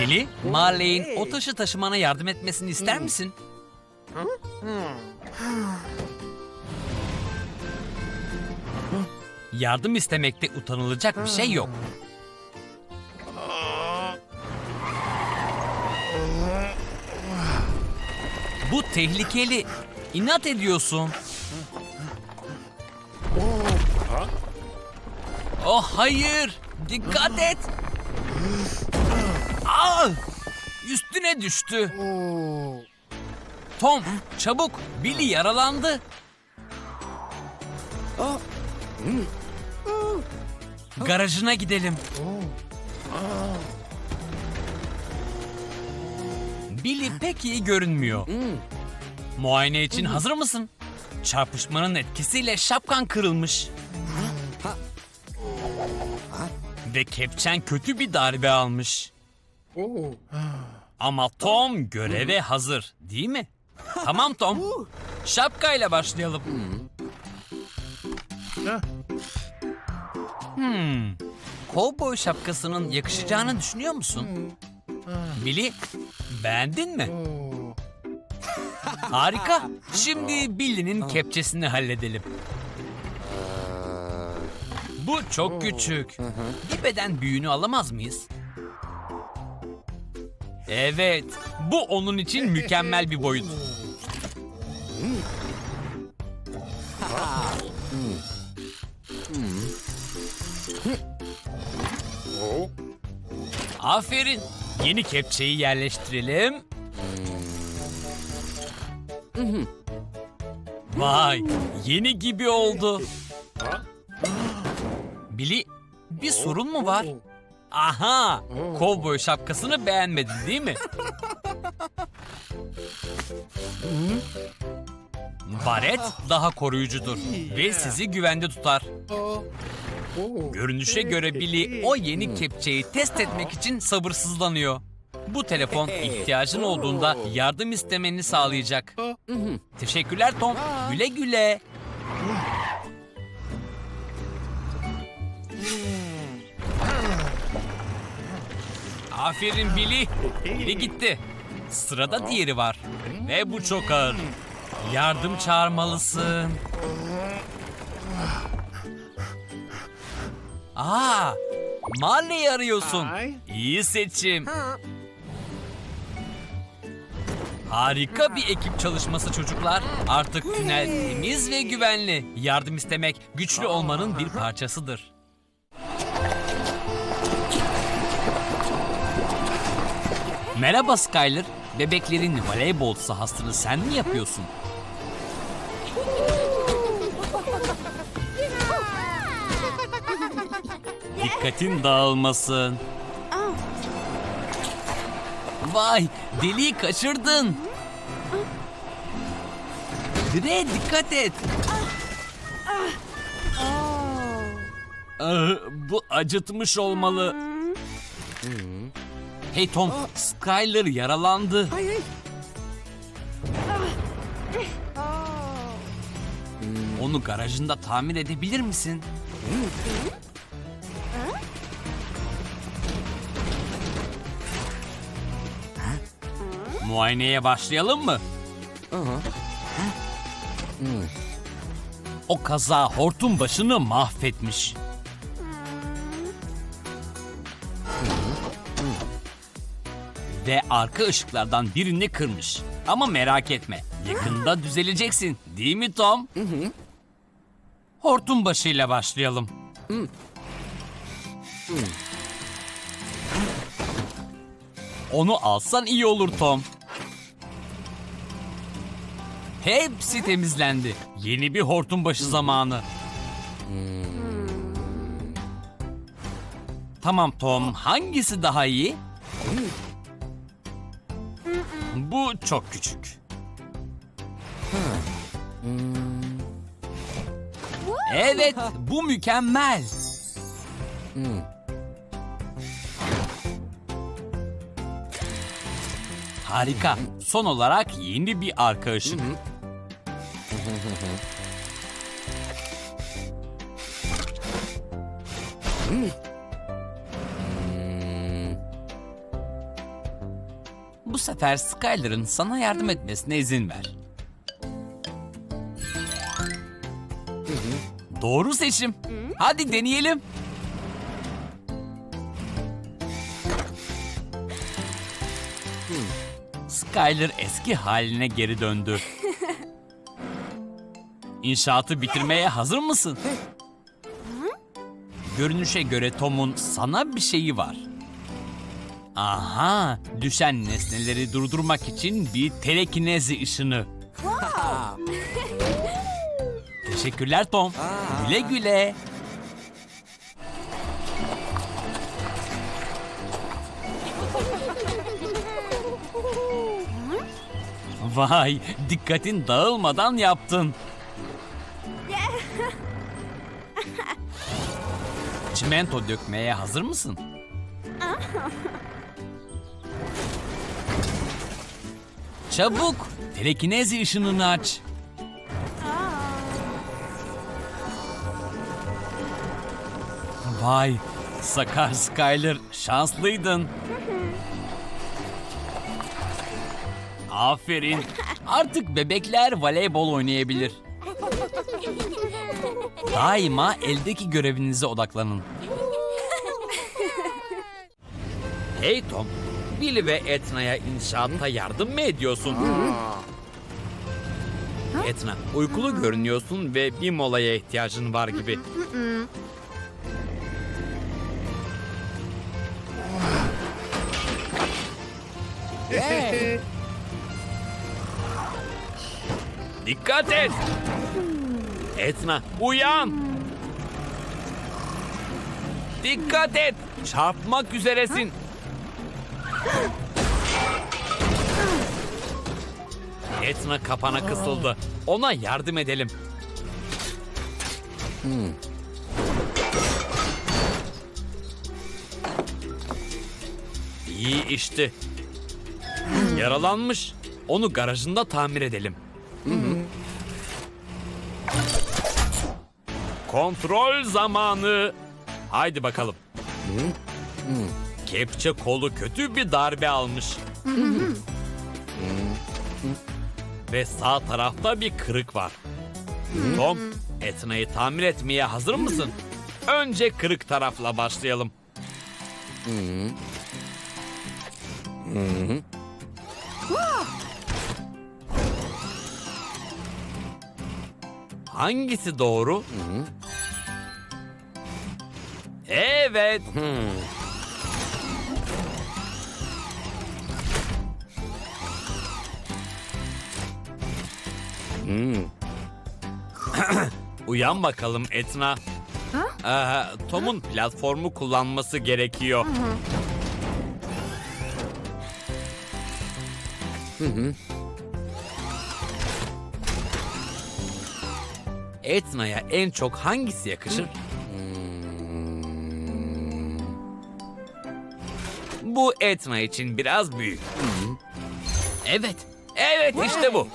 Billy, Marley'in o taşı taşımana yardım etmesini ister misin? Yardım istemekte utanılacak bir şey yok. Bu tehlikeli. İnat ediyorsun. Oh hayır. Dikkat et. Aa! Üstüne düştü. Tom, çabuk. Billy yaralandı. Garajına gidelim. Billy pek iyi görünmüyor. Muayene için hazır mısın? Çarpışmanın etkisiyle şapkan kırılmış. Ve kepçen kötü bir darbe almış. Ama Tom göreve hazır, değil mi? Tamam Tom. Şapkayla başlayalım. Hmm. Kovboy şapkasının yakışacağını düşünüyor musun? Billy, beğendin mi? Harika. Şimdi Billy'nin kepçesini halledelim. Bu çok küçük. Bir beden büyüğünü alamaz mıyız? Evet, bu onun için mükemmel bir boyut. Aferin. Yeni kepçeyi yerleştirelim. Vay, yeni gibi oldu. Billy, bir sorun mu var? Aha, kovboy şapkasını beğenmedin değil mi? Baret daha koruyucudur ve sizi güvende tutar. Görünüşe göre Billy o yeni kepçeyi test etmek için sabırsızlanıyor. Bu telefon ihtiyacın olduğunda yardım istemeni sağlayacak. Teşekkürler Tom. Güle güle. Aferin Billy. Biri gitti. Sırada diğeri var. Ve bu çok ağır. Yardım çağırmalısın. Aa, Marley'i arıyorsun. İyi seçim. Harika bir ekip çalışması çocuklar. Artık tünel temiz ve güvenli. Yardım istemek güçlü olmanın bir parçasıdır. Merhaba Skyler. Bebeklerin voleybol sahasını sen mi yapıyorsun? Dikkatin dağılmasın. Vay, deliği kaçırdın. Dire dikkat et. Ah, bu acıtmış olmalı. Hey Tom, Skyler yaralandı. Onu garajında tamir edebilir misin? Muayeneye başlayalım mı? O kaza hortum başını mahvetmiş. Ve arka ışıklardan birini kırmış. Ama merak etme, yakında düzeleceksin. Değil mi Tom? Hortum başıyla başlayalım. Onu alsan iyi olur Tom. Hepsi temizlendi. Yeni bir hortum başı zamanı. Tamam Tom, hangisi daha iyi? Bu çok küçük. Evet, bu mükemmel. Harika. Son olarak yeni bir arka ışık. Bu sefer Skyler'ın sana yardım etmesine izin ver. Doğru seçim. Hadi deneyelim. Skyler eski haline geri döndü. İnşaatı bitirmeye hazır mısın? Görünüşe göre Tom'un sana bir şeyi var. Aha, düşen nesneleri durdurmak için bir telekinezi ışını. Teşekkürler Tom. Güle güle. Vay, dikkatin dağılmadan yaptın. Çimento dökmeye hazır mısın? Çabuk, telekinezi ışınını aç. Vay, Sakar Skyler şanslıydın. Aferin. Artık bebekler voleybol oynayabilir. Daima eldeki görevinize odaklanın. Hey Tom, Billy ve Etna'ya inşaatta yardım mı ediyorsun? Etna, uykulu görünüyorsun ve bir molaya ihtiyacın var gibi. Dikkat et! Etna, uyan! Dikkat et! Çarpmak üzeresin. Etna kapana kısıldı. Ona yardım edelim. İyi işti. Yaralanmış. Onu garajında tamir edelim. Kontrol zamanı. Haydi bakalım. Kepçe kolu kötü bir darbe almış. Ve sağ tarafta bir kırık var. Tom, Etna'yı tamir etmeye hazır mısın? Önce kırık tarafla başlayalım. Hangisi doğru? Evet. Uyan bakalım Etna. Ee, Tom'un platformu kullanması gerekiyor. Etna'ya en çok hangisi yakışır? Bu Etna için biraz büyük. Evet. Evet işte bu.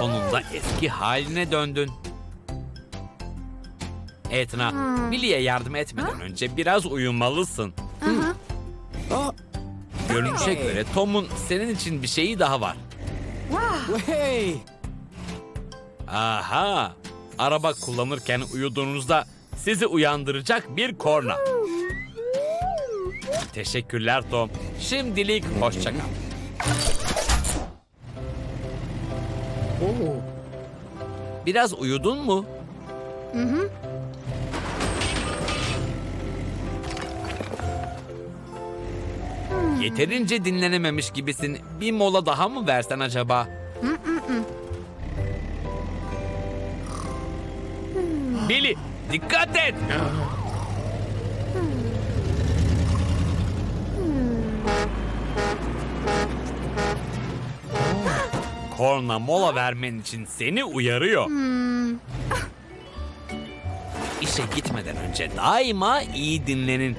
Sonunda eski haline döndün. Etna, Billy'e yardım etmeden önce biraz uyumalısın. Görünüşe göre Tom'un senin için bir şeyi daha var. Hey! Aha! Araba kullanırken uyuduğunuzda sizi uyandıracak bir korna. Teşekkürler Tom. Şimdilik hoşça Biraz uyudun mu? Yeterince dinlenememiş gibisin. Bir mola daha mı versen acaba? Billy, dikkat et! Korna mola vermen için seni uyarıyor. İşe gitmeden önce daima iyi dinlenin.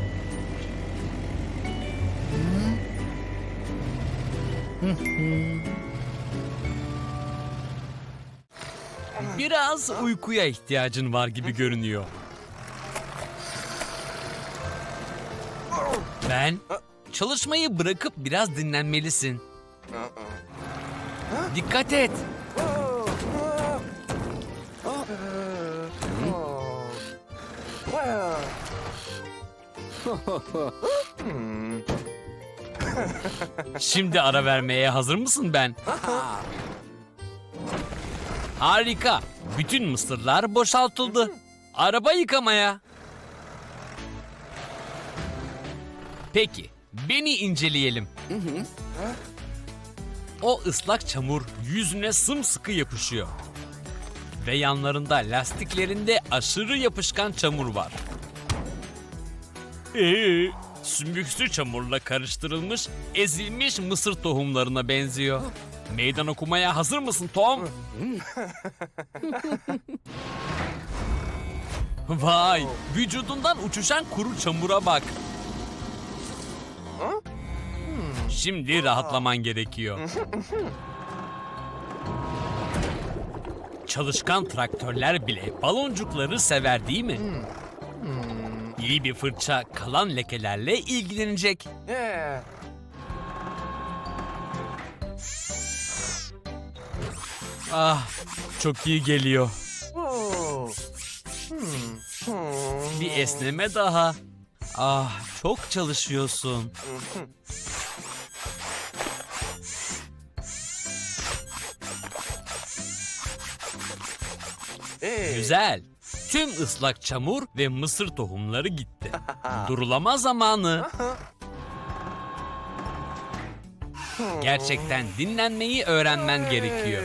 Biraz uykuya ihtiyacın var gibi görünüyor. Ben çalışmayı bırakıp biraz dinlenmelisin. Dikkat et. Şimdi ara vermeye hazır mısın ben? Harika. Bütün mısırlar boşaltıldı. Araba yıkamaya. Peki, beni inceleyelim. O ıslak çamur yüzüne sımsıkı yapışıyor. Ve yanlarında lastiklerinde aşırı yapışkan çamur var. Ee, sümüksü çamurla karıştırılmış, ezilmiş mısır tohumlarına benziyor. Meydan okumaya hazır mısın Tom? Vay, vücudundan uçuşan kuru çamura bak. Şimdi rahatlaman gerekiyor. Çalışkan traktörler bile baloncukları sever değil mi? İyi bir fırça kalan lekelerle ilgilenecek. Ah, çok iyi geliyor. Whoa. Bir esneme daha. Ah, çok çalışıyorsun. Hey. Güzel. Tüm ıslak çamur ve mısır tohumları gitti. Durulama zamanı. Gerçekten dinlenmeyi öğrenmen gerekiyor.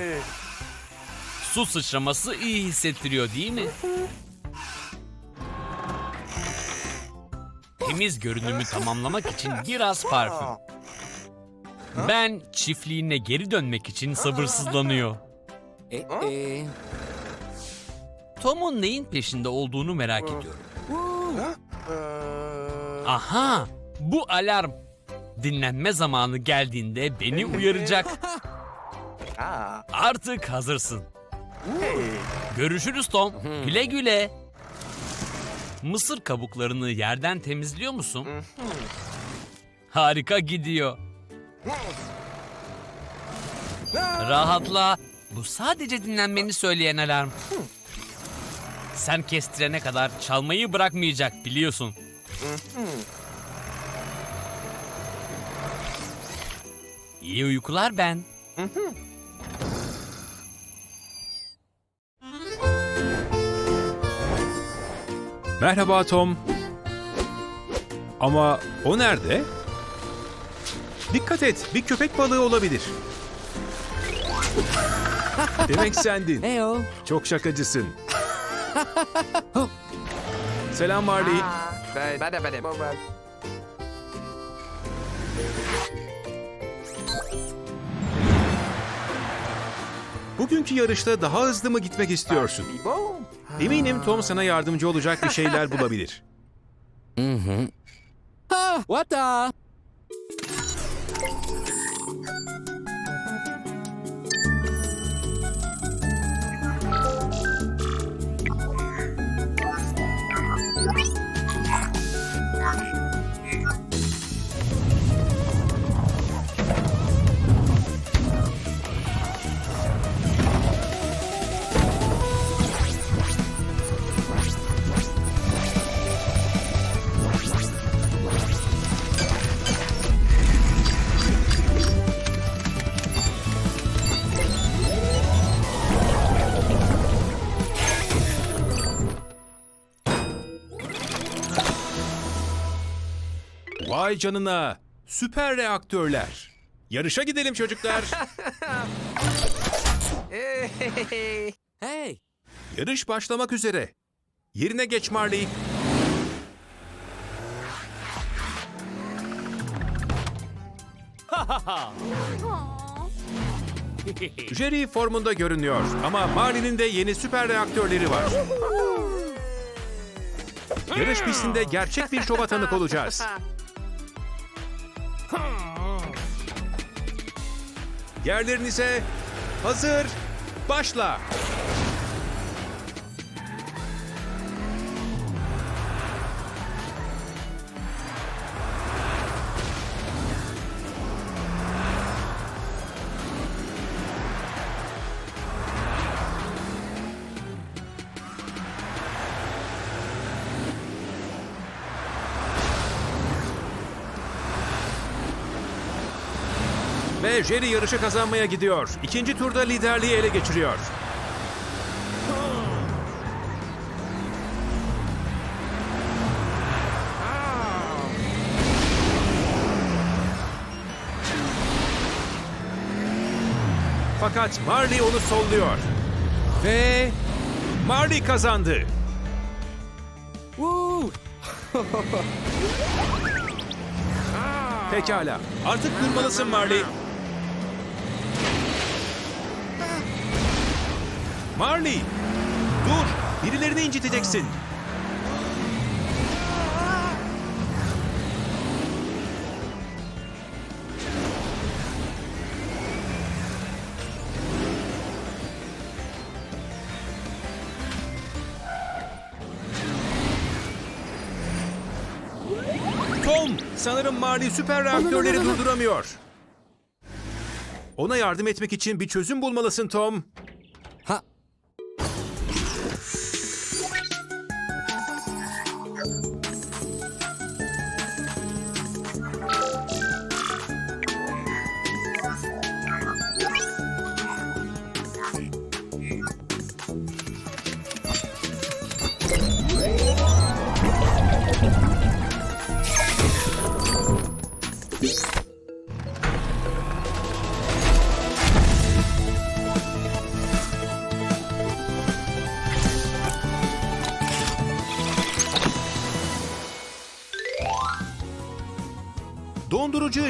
Su sıçraması iyi hissettiriyor değil mi? Temiz görünümü tamamlamak için biraz parfüm. Ben çiftliğine geri dönmek için sabırsızlanıyor. Eh, eh. Tom'un neyin peşinde olduğunu merak ediyorum. Aha! Bu alarm. Dinlenme zamanı geldiğinde beni uyaracak. Artık hazırsın. Görüşürüz Tom. Güle güle. Mısır kabuklarını yerden temizliyor musun? Harika gidiyor. Rahatla. Bu sadece dinlenmeni söyleyen alarm. Sen kestirene kadar çalmayı bırakmayacak biliyorsun. İyi uykular ben. Merhaba Tom. Ama o nerede? Dikkat et, bir köpek balığı olabilir. Demek sendin. Heyo. Çok şakacısın. Selam Marley. Bye. Bye. Bye. Bye. Bugünkü yarışta daha hızlı mı gitmek istiyorsun? Eminim Tom sana yardımcı olacak bir şeyler bulabilir. Ha, what the? Vay canına. Süper reaktörler. Yarışa gidelim çocuklar. Hey. Hey. Yarış başlamak üzere. Yerine geç Marley. Jerry formunda görünüyor ama Marley'nin de yeni süper reaktörleri var. Yarış pistinde gerçek bir şova tanık olacağız. Yerlerinize hazır, başla. Ve Jerry yarışı kazanmaya gidiyor. İkinci turda liderliği ele geçiriyor. Fakat Marley onu solluyor. Ve Marley kazandı. Pekala. Artık durmalısın Marley. Marley! Dur! Birilerini inciteceksin. Tom! Sanırım Marley süper reaktörleri durduramıyor. Ona yardım etmek için bir çözüm bulmalısın Tom.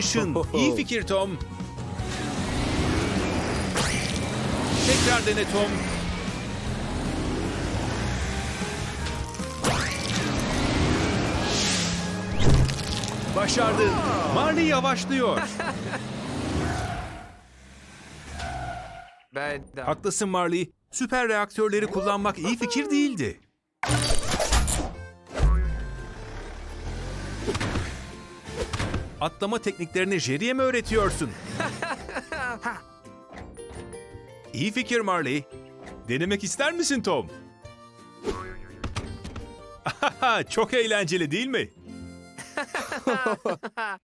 Işın. İyi fikir Tom. Tekrar dene Tom. Başardın. Marley yavaşlıyor. Ben de. Haklısın Marley. Süper reaktörleri kullanmak iyi fikir değildi. Atlama tekniklerini Jerry'e mi öğretiyorsun? iyi fikir Marley. Denemek ister misin Tom? Çok eğlenceli değil mi?